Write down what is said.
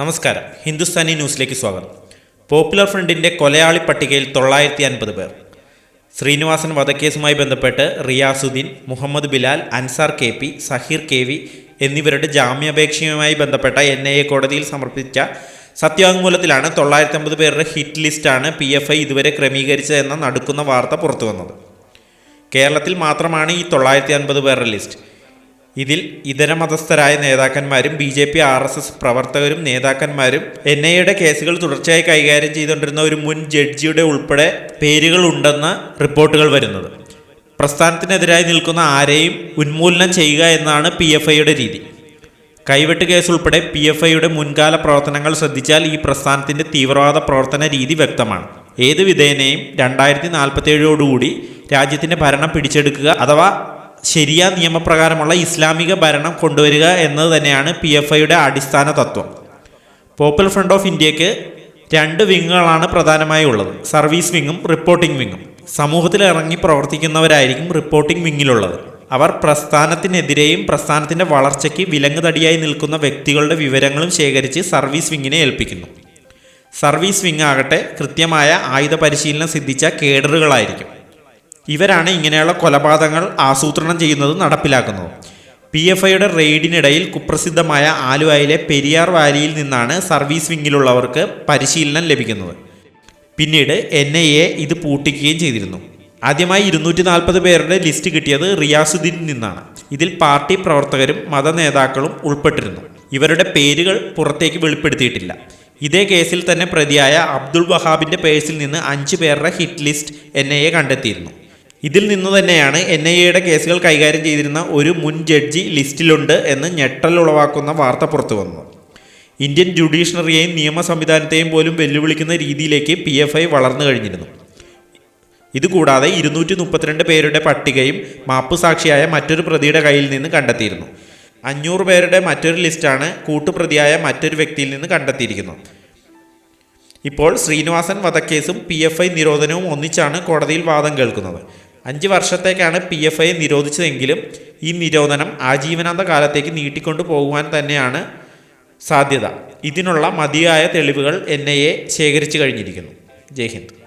നമസ്കാരം. ഹിന്ദുസ്ഥാനി ന്യൂസിലേക്ക് സ്വാഗതം. പോപ്പുലർ ഫ്രണ്ടിന്റെ കൊലയാളി പട്ടികയിൽ തൊള്ളായിരത്തി അൻപത് പേർ. ശ്രീനിവാസൻ വധക്കേസുമായി ബന്ധപ്പെട്ട് Riyasudheen Muhammad Bilal Ansar K P Saheer K V എന്നിവരുടെ ജാമ്യാപേക്ഷയുമായി ബന്ധപ്പെട്ട എൻ ഐ എ കോടതിയിൽ സമർപ്പിച്ച സത്യവാങ്മൂലത്തിലാണ് തൊള്ളായിരത്തി അമ്പത് പേരുടെ ഹിറ്റ് ലിസ്റ്റാണ് പി എഫ് ഐ ഇതുവരെ ക്രമീകരിച്ചതെന്ന നടുക്കുന്ന വാർത്ത പുറത്തുവന്നത്. കേരളത്തിൽ മാത്രമാണ് ഈ തൊള്ളായിരത്തി അൻപത് പേരുടെ ലിസ്റ്റ്. ഇതിൽ ഇതര മതസ്ഥരായ നേതാക്കന്മാരും B J P R S S പ്രവർത്തകരും നേതാക്കന്മാരും എൻ ഐ എയുടെ കേസുകൾ തുടർച്ചയായി കൈകാര്യം ചെയ്തുകൊണ്ടിരുന്ന ഒരു മുൻ ജഡ്ജിയുടെ ഉൾപ്പെടെ പേരുകൾ ഉണ്ടെന്ന് റിപ്പോർട്ടുകൾ വരുന്നത്. പ്രസ്ഥാനത്തിനെതിരായി നിൽക്കുന്ന ആരെയും ഉന്മൂലനം ചെയ്യുക എന്നാണ് പി എഫ് ഐയുടെ രീതി. കൈവെട്ട് കേസ് ഉൾപ്പെടെ പി എഫ് ഐയുടെ മുൻകാല പ്രവർത്തനങ്ങൾ ശ്രദ്ധിച്ചാൽ ഈ പ്രസ്ഥാനത്തിന്റെ തീവ്രവാദ പ്രവർത്തന രീതി വ്യക്തമാണ്. ഏത് വിധേനയും രണ്ടായിരത്തി നാൽപ്പത്തേഴോടുകൂടി രാജ്യത്തിന്റെ ഭരണം പിടിച്ചെടുക്കുക അഥവാ ശരിയ നിയമപ്രകാരമുള്ള ഇസ്ലാമിക ഭരണം കൊണ്ടുവരിക എന്നത് തന്നെയാണ് പി എഫ് ഐയുടെ അടിസ്ഥാന തത്വം. പോപ്പുലർ ഫ്രണ്ട് ഓഫ് ഇന്ത്യയ്ക്ക് രണ്ട് വിങ്ങുകളാണ് പ്രധാനമായി ഉള്ളത്. സർവീസ് വിങ്ങും റിപ്പോർട്ടിംഗ് വിങ്ങും. സമൂഹത്തിൽ ഇറങ്ങി പ്രവർത്തിക്കുന്നവരായിരിക്കും റിപ്പോർട്ടിംഗ് വിങ്ങിലുള്ളത്. അവർ പ്രസ്ഥാനത്തിനെതിരെയും പ്രസ്ഥാനത്തിന്റെ വളർച്ചയ്ക്ക് വിലങ്ങുതടിയായി നിൽക്കുന്ന വ്യക്തികളുടെ വിവരങ്ങളും ശേഖരിച്ച് സർവീസ് വിങ്ങിനെ ഏൽപ്പിക്കുന്നു. സർവീസ് വിങ് ആകട്ടെ കൃത്യമായ ആയുധ പരിശീലനം സിദ്ധിച്ച കേഡറുകളായിരിക്കും. ഇവരാണ് ഇങ്ങനെയുള്ള കൊലപാതകങ്ങൾ ആസൂത്രണം ചെയ്യുന്നത് നടപ്പിലാക്കുന്നത്. പി എഫ് ഐയുടെ റെയ്ഡിനിടയിൽ കുപ്രസിദ്ധമായ ആലുവയിലെ പെരിയാർ വാലിയിൽ നിന്നാണ് സർവീസ് വിങ്ങിലുള്ളവർക്ക് പരിശീലനം ലഭിക്കുന്നത്. പിന്നീട് എൻ ഐ എ ഇത് പൂട്ടിക്കുകയും ചെയ്തിരുന്നു. ആദ്യമായി ഇരുന്നൂറ്റി നാൽപ്പത് പേരുടെ ലിസ്റ്റ് കിട്ടിയത് റിയാസുദ്ദീനിൽ നിന്നാണ്. ഇതിൽ പാർട്ടി പ്രവർത്തകരും മത നേതാക്കളും ഉൾപ്പെട്ടിരുന്നു. ഇവരുടെ പേരുകൾ പുറത്തേക്ക് വെളിപ്പെടുത്തിയിട്ടില്ല. ഇതേ കേസിൽ തന്നെ പ്രതിയായ അബ്ദുൾ വഹാബിന്റെ പേഴ്സിൽ നിന്ന് അഞ്ച് പേരുടെ hit list N I A കണ്ടെത്തിയിരുന്നു. ഇതിൽ നിന്ന് തന്നെയാണ് എൻ ഐ എയുടെ കേസുകൾ കൈകാര്യം ചെയ്തിരുന്ന ഒരു മുൻ ജഡ്ജി ലിസ്റ്റിലുണ്ട് എന്ന് ഞെട്ടൽ ഉളവാക്കുന്ന വാർത്ത പുറത്തു വന്നു. ഇന്ത്യൻ ജുഡീഷ്യറിയെയും നിയമ സംവിധാനത്തെയും പോലും വെല്ലുവിളിക്കുന്ന രീതിയിലേക്ക് പി എഫ് ഐ വളർന്നു കഴിഞ്ഞിരുന്നു. ഇതുകൂടാതെ ഇരുന്നൂറ്റി മുപ്പത്തിരണ്ട് പേരുടെ പട്ടികയും മാപ്പുസാക്ഷിയായ മറ്റൊരു പ്രതിയുടെ കയ്യിൽ നിന്ന് കണ്ടെത്തിയിരുന്നു. അഞ്ഞൂറ് പേരുടെ മറ്റൊരു ലിസ്റ്റാണ് കൂട്ടുപ്രതിയായ മറ്റൊരു വ്യക്തിയിൽ നിന്ന് കണ്ടെത്തിയിരിക്കുന്നത്. ഇപ്പോൾ ശ്രീനിവാസൻ വധക്കേസും പി എഫ് ഐ നിരോധനവും ഒന്നിച്ചാണ് കോടതിയിൽ വാദം കേൾക്കുന്നത്. അഞ്ച് വർഷത്തേക്കാണ് പി എഫ് ഐ നിരോധിച്ചതെങ്കിലും ഈ നിരോധനം ആജീവനാന്ത കാലത്തേക്ക് നീട്ടിക്കൊണ്ടു പോകുവാൻ തന്നെയാണ് സാധ്യത. ഇതിനുള്ള മതിയായ തെളിവുകൾ എൻ ഐ എ ശേഖരിച്ചു കഴിഞ്ഞിരിക്കുന്നു. ജയ് ഹിന്ദ്.